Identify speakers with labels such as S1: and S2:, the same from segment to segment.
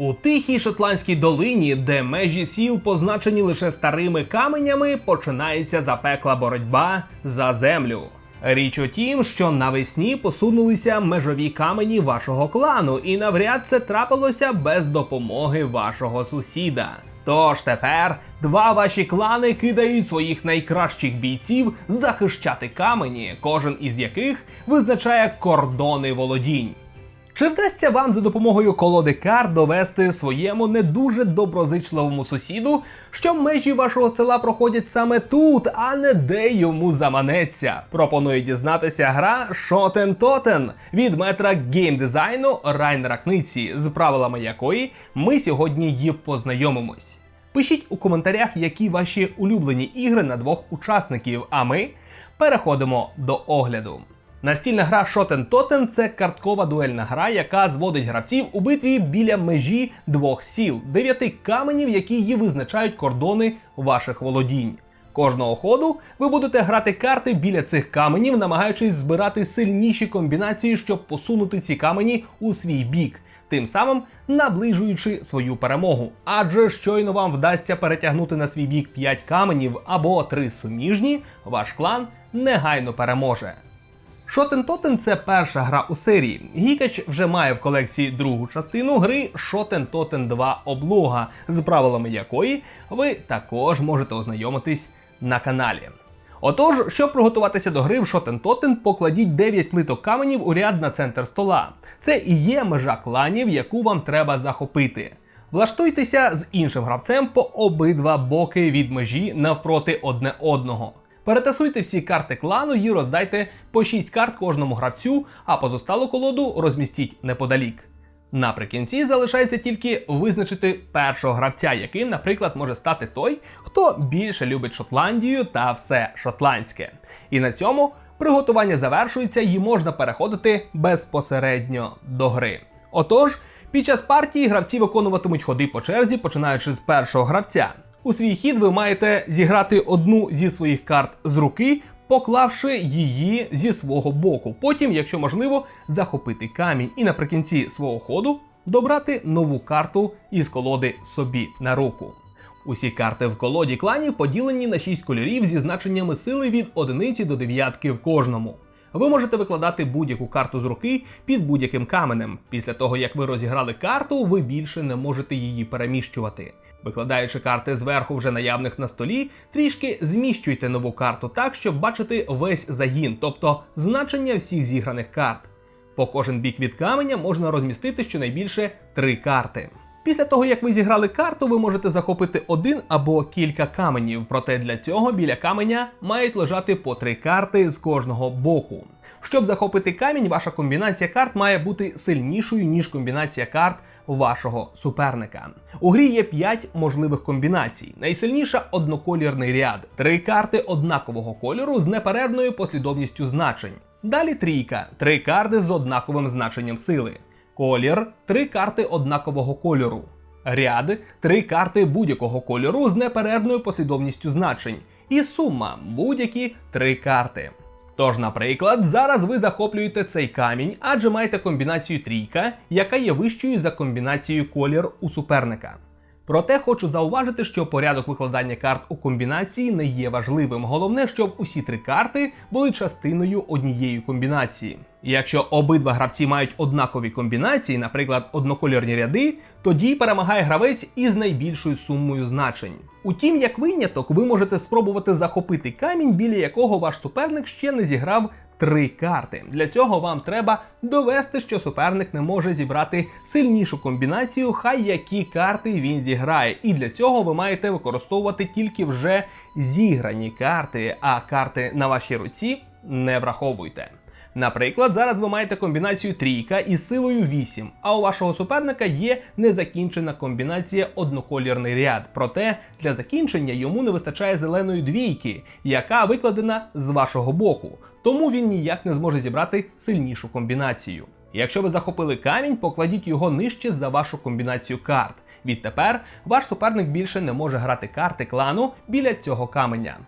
S1: У тихій шотландській долині, де межі сіл позначені лише старими каменями, починається запекла боротьба за землю. Річ у тім, що навесні посунулися межові камені вашого клану, і навряд це трапилося без допомоги вашого сусіда. Тож тепер два ваші клани кидають своїх найкращих бійців захищати камені, кожен із яких визначає кордони володінь. Чи вдасться вам за допомогою колоди карт довести своєму не дуже доброзичливому сусіду, що межі вашого села проходять саме тут, а не де йому заманеться? Пропоную дізнатися гра Шотен Тотен від метра геймдизайну Райнера Книці, з правилами якої ми сьогодні її познайомимось. Пишіть у коментарях, які ваші улюблені ігри на двох учасників, а ми переходимо до огляду. Настільна гра Shoten Totem – це карткова дуельна гра, яка зводить гравців у битві біля межі двох сіл, дев'яти каменів, які її визначають кордони ваших володінь. Кожного ходу ви будете грати карти біля цих каменів, намагаючись збирати сильніші комбінації, щоб посунути ці камені у свій бік, тим самим наближуючи свою перемогу. Адже щойно вам вдасться перетягнути на свій бік 5 каменів або 3 суміжні, ваш клан негайно переможе. Шотен Тотен це перша гра у серії. Гікач вже має в колекції другу частину гри Шотен Тотен 2 облога, з правилами якої ви також можете ознайомитись на каналі. Отож, щоб приготуватися до гри в Шотен Тотен, покладіть 9 плиток каменів у ряд на центр стола. Це і є межа кланів, яку вам треба захопити. Влаштуйтеся з іншим гравцем по обидва боки від межі навпроти одне одного. Перетасуйте всі карти клану і роздайте по 6 карт кожному гравцю, а позосталу колоду розмістіть неподалік. Наприкінці залишається тільки визначити першого гравця, яким, наприклад, може стати той, хто більше любить Шотландію та все шотландське. І на цьому приготування завершується і можна переходити безпосередньо до гри. Отож, під час партії гравці виконуватимуть ходи по черзі, починаючи з першого гравця. У свій хід ви маєте зіграти одну зі своїх карт з руки, поклавши її зі свого боку. Потім, якщо можливо, захопити камінь і наприкінці свого ходу добрати нову карту із колоди собі на руку. Усі карти в колоді кланів поділені на 6 кольорів зі значеннями сили від 1 до 9 в кожному. Ви можете викладати будь-яку карту з руки під будь-яким каменем. Після того, як ви розіграли карту, ви більше не можете її переміщувати. Викладаючи карти зверху вже наявних на столі, трішки зміщуйте нову карту так, щоб бачити весь загін, тобто значення всіх зіграних карт. По кожен бік від каменя можна розмістити щонайбільше три карти. Після того, як ви зіграли карту, ви можете захопити один або кілька каменів, проте для цього біля каменя мають лежати по три карти з кожного боку. Щоб захопити камінь, ваша комбінація карт має бути сильнішою, ніж комбінація карт вашого суперника. У грі є 5 можливих комбінацій. Найсильніша одноколірний ряд, три карти однакового кольору з неперервною послідовністю значень. Далі трійка, три карти з однаковим значенням сили. Колір три карти однакового кольору. Ряд три карти будь-якого кольору з неперервною послідовністю значень. І сума будь-які три карти. Тож, наприклад, зараз ви захоплюєте цей камінь, адже маєте комбінацію трійка, яка є вищою за комбінацією колір у суперника. Проте хочу зауважити, що порядок викладання карт у комбінації не є важливим. Головне, щоб усі три карти були частиною однієї комбінації. І Якщо обидва гравці мають однакові комбінації, наприклад, однокольорні ряди, тоді перемагає гравець із найбільшою сумою значень. Утім, як виняток, ви можете спробувати захопити камінь, біля якого ваш суперник ще не зіграв три карти. Для цього вам треба довести, що суперник не може зібрати сильнішу комбінацію, хай які карти він зіграє. І для цього ви маєте використовувати тільки вже зіграні карти, а карти на вашій руці не враховуйте. Наприклад, зараз ви маєте комбінацію трійка із силою 8, а у вашого суперника є незакінчена комбінація одноколірний ряд. Проте для закінчення йому не вистачає зеленої двійки, яка викладена з вашого боку, тому він ніяк не зможе зібрати сильнішу комбінацію. Якщо ви захопили камінь, покладіть його нижче за вашу комбінацію карт. Відтепер ваш суперник більше не може грати карти клану біля цього каменя.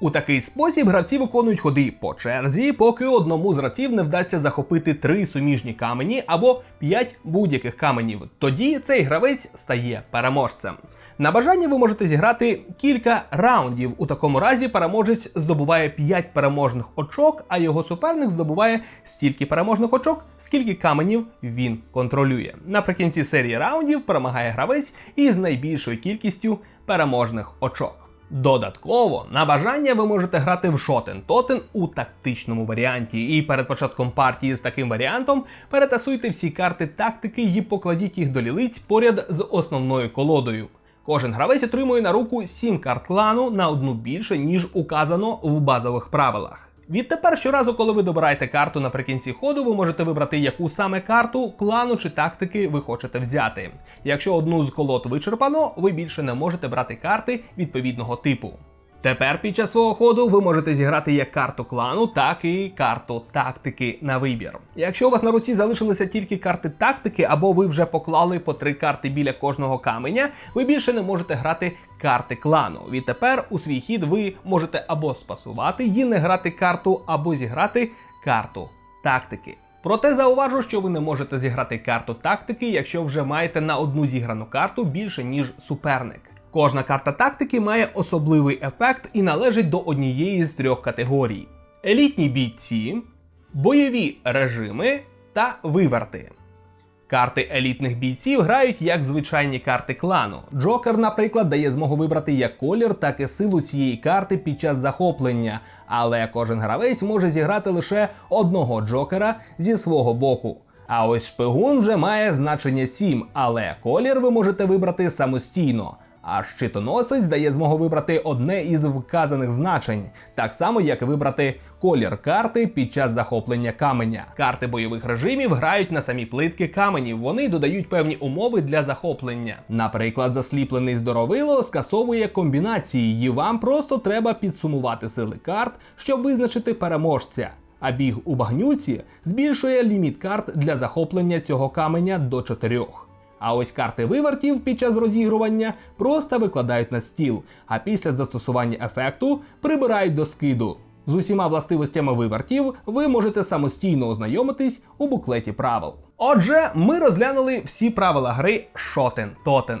S1: У такий спосіб гравці виконують ходи по черзі, поки одному з гравців не вдасться захопити три суміжні камені або п'ять будь-яких каменів. Тоді цей гравець стає переможцем. На бажання ви можете зіграти кілька раундів. У такому разі переможець здобуває 5 переможних очок, а його суперник здобуває стільки переможних очок, скільки каменів він контролює. Наприкінці серії раундів перемагає гравець із найбільшою кількістю переможних очок. Додатково на бажання ви можете грати в шотен тотен у тактичному варіанті. І перед початком партії з таким варіантом перетасуйте всі карти тактики і покладіть їх до лілиць поряд з основною колодою. Кожен гравець отримує на руку 7 карт клану на одну більше, ніж указано в базових правилах. Відтепер щоразу, коли ви добираєте карту наприкінці ходу, ви можете вибрати, яку саме карту, клану чи тактики ви хочете взяти. Якщо одну з колод вичерпано, ви більше не можете брати карти відповідного типу. Тепер під час свого ходу ви можете зіграти як карту клану, так і карту тактики на вибір. Якщо у вас на руці залишилися тільки карти тактики, або ви вже поклали по три карти біля кожного каменя, ви більше не можете грати карти клану. Відтепер у свій хід ви можете або спасувати і не грати карту, або зіграти карту тактики. Проте зауважу, що ви не можете зіграти карту тактики, якщо вже маєте на одну зіграну карту більше, ніж суперник. Кожна карта тактики має особливий ефект і належить до однієї з трьох категорій: елітні бійці, бойові режими та виверти. Карти елітних бійців грають як звичайні карти клану. Джокер, наприклад, дає змогу вибрати як колір, так і силу цієї карти під час захоплення, але кожен гравець може зіграти лише одного джокера зі свого боку. А ось шпигун вже має значення 7, але колір ви можете вибрати самостійно. А щитоносець дає змогу вибрати одне із вказаних значень, так само як і вибрати колір карти під час захоплення каменя. Карти бойових режимів грають на самі плитки каменів. Вони додають певні умови для захоплення. Наприклад, засліплений здоровило скасовує комбінації, і вам просто треба підсумувати сили карт, щоб визначити переможця. А біг у багнюці збільшує ліміт карт для захоплення цього каменя до чотирьох. А ось карти вивертів під час розігрування просто викладають на стіл, а після застосування ефекту прибирають до скиду. З усіма властивостями вивертів ви можете самостійно ознайомитись у буклеті правил. Отже, ми розглянули всі правила гри Шотен Тотен.